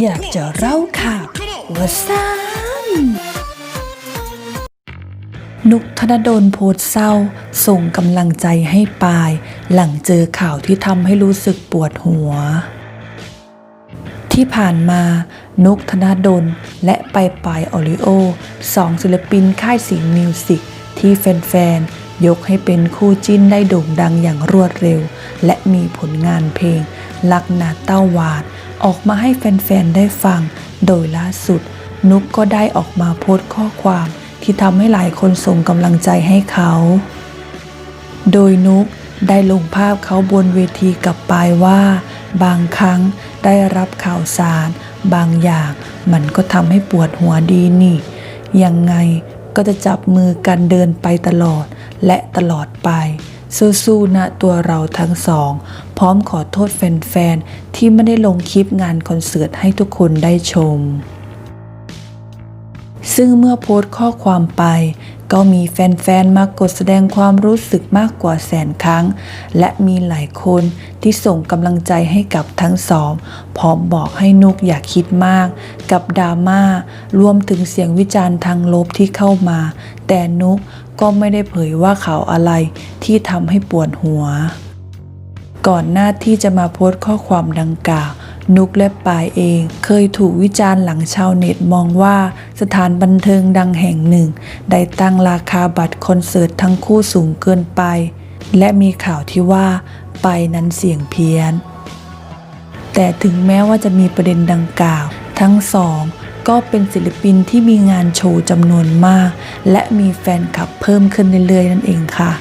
อยากจะเล่าข่าวว่าซานนุกธนดลโพสเศร้า ส่งกำลังใจให้ปาย หลังเจอข่าวที่ทำให้รู้สึกปวดหัว ที่ผ่านมานุกธนดลและไปปายออริโอสองศิลปินค่ายสิงห์มิวสิกที่แฟนๆ ยกให้เป็นคู่จิ้นได้โด่งดังอย่างรวดเร็ว และมีผลงานเพลง ลักนาเต้าวาด ออกมาให้แฟนๆ ได้ฟัง โดยล่าสุด นุกก็ได้ออกมาโพสต์ข้อความที่ทำให้หลายคนส่งกำลังใจให้เขา โดยนุกได้ลงภาพเขาบนเวทีกับปายว่า บางครั้งได้รับข่าวสาร บางอย่างมันก็ทำให้ปวดหัวดีนี่ ยังไงก็จะจับมือกันเดินไปตลอดและตลอดไป สู้ๆนะตัวเราทั้งสอง พร้อมขอโทษแฟนๆ ที่ไม่ได้ลงคลิปงานคอนเสิร์ตให้ทุกคนได้ชม ซึ่งเมื่อโพสต์ข้อความไป ก็มีแฟนๆ มากดแสดงความรู้สึกมากกว่าแสนครั้ง และมีหลายคนที่ส่งกำลังใจให้กับทั้งสอง พร้อมบอกให้นุกอย่าคิดมาก กับดราม่ารวมถึงเสียงวิจารณ์ทางลบที่เข้ามา แต่นุก ก็ไม่ได้เผยว่าข่าวอะไรที่ทำให้ปวดหัว ก่อนหน้าที่จะมาโพสต์ข้อความดังกล่าวนุกและปายเอง เคยถูกวิจารณ์หลังชาวเน็ตมองว่าสถานบันเทิงดังแห่งหนึ่ง ได้ตั้งราคาบัตรคอนเสิร์ตทั้งคู่สูงเกินไป และมีข่าวที่ว่าไปนั้นเสียงเพี้ยน แต่ถึงแม้ว่าจะมีประเด็นดังกล่าว ทั้งสอง ก็เป็นศิลปินที่มีงานโชว์จำนวนมาก และมีแฟนคลับเพิ่มขึ้นเรื่อยๆ นั่นเองค่ะ